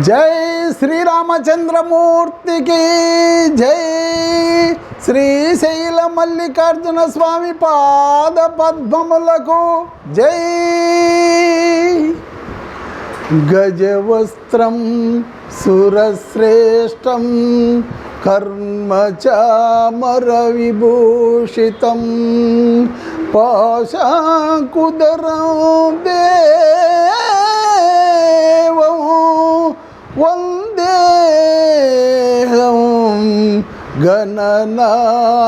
జై శ్రీరామచంద్రమూర్తికి జై శ్రీశైల మల్లికార్జున స్వామి పాద పద్మములకు జై. గజవస్త్రం సురశ్రేష్టం కర్మచామరవిభూషితం పాశాకుదరం దేవం గణనాయకం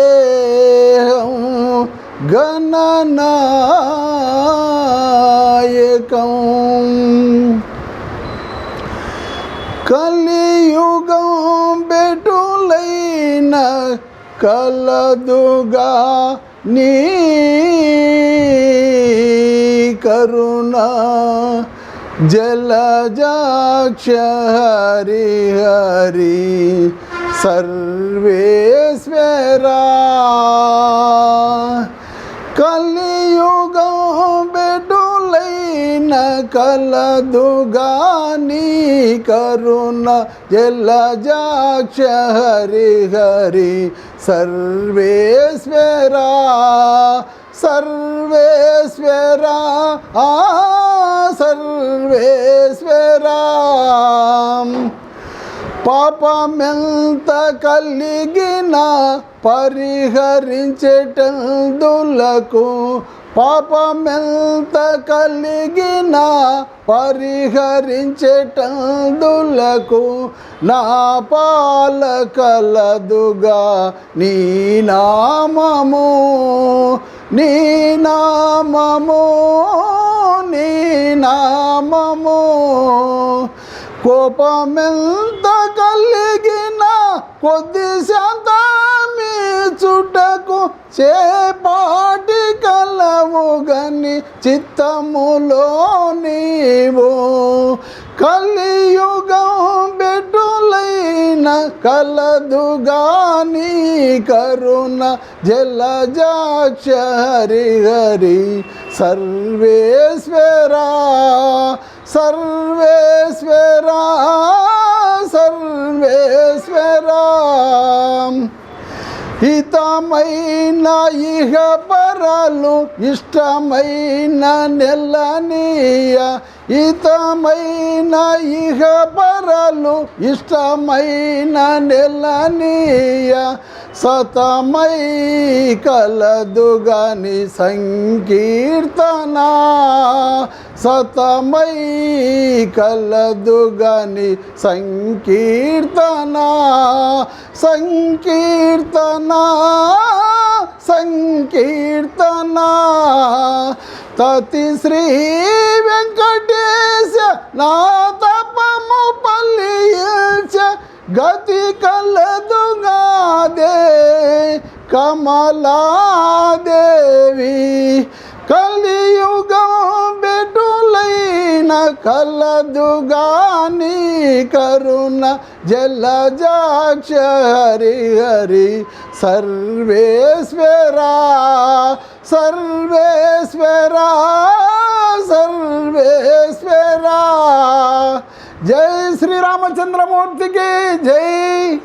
వందేహం గణనాయకం కలియుగం బెటులైన కలదుగా నీ కరుణ జలజాక్ష హరి హరి సర్వేశ్వరా కలియుగం బెడులైన కలదుగాని కరుణ జలజాక్ష హరి హరి సర్వేశ్వరా సర్వేశ్వరా ఆ సర్వేశ్వరా. పాపమెంత కలిగిన పరిహరించేటందులకు పాపమెంత కలిగిన పరిహరించేటందులకు నా పాలకలదుగా నీ నామము నీ నామము. నామము కోపమెంత కలిగిన కొద్ది శాంతమి చుట్టకు చేపాటి కలవు గని చిత్తములో నీవు కలియుగ కలదుగాని కరుణ జలజాక్ష హరి హరి. సర్వేశ్వరా సర్వేశ్వరా సర్వేశ్వరా. హితమైన ఇహ పరాలు ఇష్టమైన నెలనీయ హితమైన ఇహ పరలు ఇష్టమైన నెలనీయ సతమై కలదుగని సంకీర్తన సతమై కలదుగాని సంకీర్తన సంకీర్తన సంకీర్తన తతి శ్రీ కమలాదేవి కలియుగం బెటులైన కలదుగాని కరుణ జలజాక్ష హరి హరి. సర్వేశ్వరా సర్వేశ్వరా సర్వేశ్వరా. జై శ్రీరామచంద్రమూర్తికి జై.